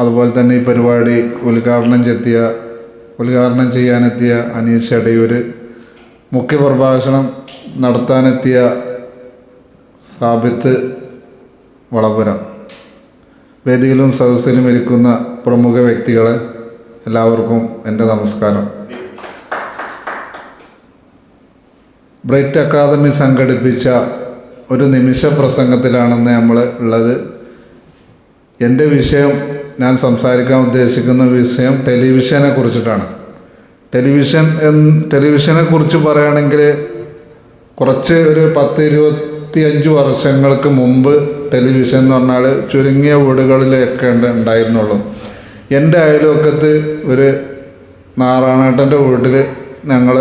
അതുപോലെ തന്നെ ഈ പരിപാടി ഉദ്ഘാടനം ചെത്തിയ ഉദ്ഘാടനം ചെയ്യാനെത്തിയ അനീഷ് അടയൂർ മുഖ്യ പ്രഭാഷണം നടത്താനെത്തിയ സാബിത്ത് വളപുരം. വേദിയിലും സദസ്സിലും ഇരിക്കുന്ന പ്രമുഖ വ്യക്തികളെ എല്ലാവർക്കും എന്റെ നമസ്കാരം. ബ്രൈറ്റ് അക്കാദമി സംഘടിപ്പിച്ച ഒരു നിമിഷ പ്രസംഗത്തിലാണെന്ന് നമ്മൾ ഉള്ളത്. എന്റെ വിഷയം ഞാൻ സംസാരിക്കാൻ ഉദ്ദേശിക്കുന്ന വിഷയം ടെലിവിഷനെ കുറിച്ചിട്ടാണ്. ടെലിവിഷൻ എന്ന് ടെലിവിഷനെ കുറിച്ച് പറയുകയാണെങ്കിൽ കുറച്ച് ഒരു പത്ത് ഇരുപത്തി അഞ്ച് വർഷങ്ങൾക്ക് മുമ്പ് ടെലിവിഷൻ എന്ന് പറഞ്ഞാൽ ചുരുങ്ങിയ വീടുകളിലൊക്കെ ഉണ്ട് ഉണ്ടായിരുന്നുള്ളൂ. എന്റെ അയൽവക്കത്ത് ഒരു നാറാണേട്ടന്റെ വീട്ടിൽ ഞങ്ങൾ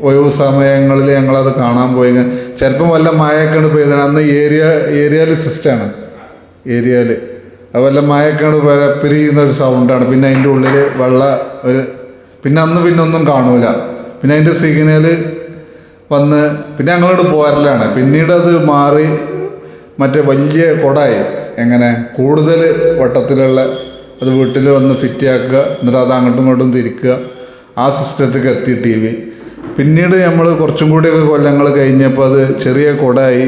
ഒഴിവ് സമയങ്ങളിൽ ഞങ്ങളത് കാണാൻ പോയി. ചിലപ്പം വല്ല മഴയൊക്കെയാണ് പെയ്തത് അന്ന് ഏരിയ ഏരിയയിൽ സിസ്റ്റമാണ്. ഏരിയയിൽ. അത് മായക്കാട് പോലെ പിരിയുന്ന ഒരു സൗണ്ടാണ് പിന്നെ അതിന്റെ ഉള്ളിൽ വെള്ള ഒരു പിന്നെ അന്ന് പിന്നെ ഒന്നും കാണൂല. പിന്നെ അതിന്റെ സിഗ്നൽ വന്ന് പിന്നെ ഞങ്ങളോട് പോരലാണ്. പിന്നീട് അത് മാറി മറ്റേ വലിയ കൊടായി. എങ്ങനെ? കൂടുതൽ വട്ടത്തിലുള്ള അത് വീട്ടിൽ വന്ന് ഫിറ്റ് ആക്കുക. എന്നിട്ട് അത് അങ്ങോട്ടും ഇങ്ങോട്ടും തിരിക്കുക. ആ സിസ്റ്റത്തേക്ക് എത്തി ടി വി പിന്നീട് നമ്മൾ കുറച്ചും കൂടിയൊക്കെ കൊല്ലങ്ങൾ കഴിഞ്ഞപ്പോൾ അത് ചെറിയ കൊടായി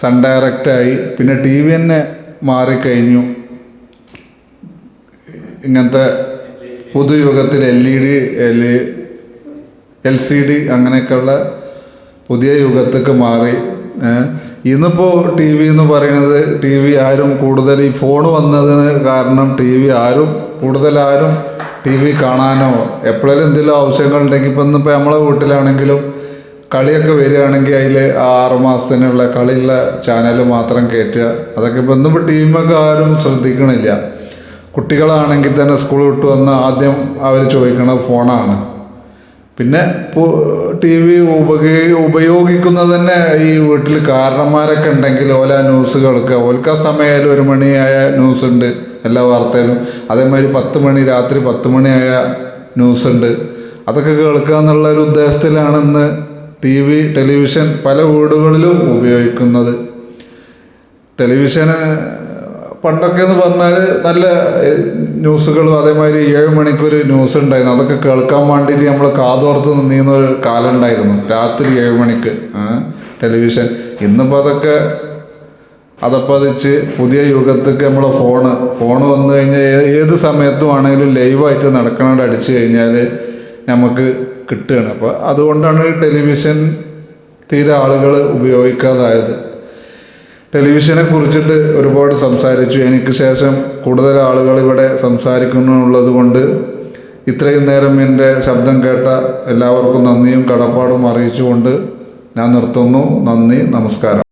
സൺ ഡയറക്റ്റായി പിന്നെ ടി വി തന്നെ മാറിക്കഴിഞ്ഞു. ഇങ്ങനത്തെ പുതുയുഗത്തിൽ L E D L L C D അങ്ങനെയൊക്കെയുള്ള പുതിയ യുഗത്തേക്ക് മാറി. ഇന്നിപ്പോൾ ടി വി എന്ന് പറയുന്നത് ടി വി ആരും കൂടുതൽ ഈ ഫോൺ വന്നതിന് കാരണം ടി വി ആരും കൂടുതൽ ആരും ടി വി കാണാനോ എപ്പോഴെങ്കിലും എന്തെങ്കിലും ആവശ്യങ്ങളുണ്ടെങ്കിൽ ഇപ്പം ഇന്നിപ്പോൾ നമ്മളെ വീട്ടിലാണെങ്കിലും കളിയൊക്കെ വരികയാണെങ്കിൽ അതിൽ ആറ് മാസത്തിനുള്ള കളിയുള്ള ചാനൽ മാത്രം കയറ്റുക അതൊക്കെ ഇപ്പം ഇന്നിപ്പോൾ ടീമൊക്കെ ആരും ശ്രദ്ധിക്കണില്ല. കുട്ടികളാണെങ്കിൽ തന്നെ സ്കൂൾ വിട്ട് വന്ന് ആദ്യം അവർ ചോദിക്കുന്നത് ഫോണാണ് പിന്നെ ടി വി ഉപയോഗി ഉപയോഗിക്കുന്നത് തന്നെ ഈ വീട്ടിൽ കാരണന്മാരൊക്കെ ഉണ്ടെങ്കിൽ ഓല ന്യൂസ് കേൾക്കുക. ഓൽക്ക സമയമായാലും ഒരു മണിയായ ന്യൂസ് ഉണ്ട് എല്ലാ വാർത്തയിലും. അതേമാതിരി പത്ത് മണി രാത്രി പത്ത് മണിയായ ന്യൂസ് ഉണ്ട്. അതൊക്കെ കേൾക്കുക എന്നുള്ള ഒരു ഉദ്ദേശത്തിലാണ് ഇന്ന് ടി വി ടെലിവിഷൻ പല വീടുകളിലും ഉപയോഗിക്കുന്നത്. ടെലിവിഷന് പണ്ടൊക്കെ എന്ന് പറഞ്ഞാൽ നല്ല ന്യൂസുകളും അതേമാതിരി ഏഴ് മണിക്കൊരു ന്യൂസ് ഉണ്ടായിരുന്നു. അതൊക്കെ കേൾക്കാൻ വേണ്ടിയിട്ട് നമ്മൾ കാതോർത്ത് നിന്നിരുന്ന ഒരു കാലം ഉണ്ടായിരുന്നു രാത്രി ഏഴ് മണിക്ക് ടെലിവിഷൻ. ഇന്നിപ്പോൾ അതൊക്കെ അതപ്പതിച്ച് പുതിയ യുഗത്തേക്ക് നമ്മളെ ഫോണ് ഫോണ് വന്നു കഴിഞ്ഞാൽ ഏത് സമയത്തും ആണെങ്കിലും ലൈവായിട്ട് നടക്കണത് അടിച്ചു കഴിഞ്ഞാൽ നമുക്ക് കിട്ടുകയാണ്. അപ്പോൾ അതുകൊണ്ടാണ് ടെലിവിഷൻ തീരെ ആളുകൾ ഉപയോഗിക്കാതായത്. ടെലിവിഷനെ കുറിച്ചിട്ട് ഒരുപാട് സംസാരിച്ചു. എനിക്ക് ശേഷം കൂടുതൽ ആളുകൾ ഇവിടെ സംസാരിക്കുന്നുള്ളത് കൊണ്ട് ഇത്രയും നേരം എന്റെ ശബ്ദം കേട്ട എല്ലാവർക്കും നന്ദിയും കടപ്പാടും അറിയിച്ചുകൊണ്ട് ഞാൻ നിർത്തുന്നു. നന്ദി നമസ്കാരം.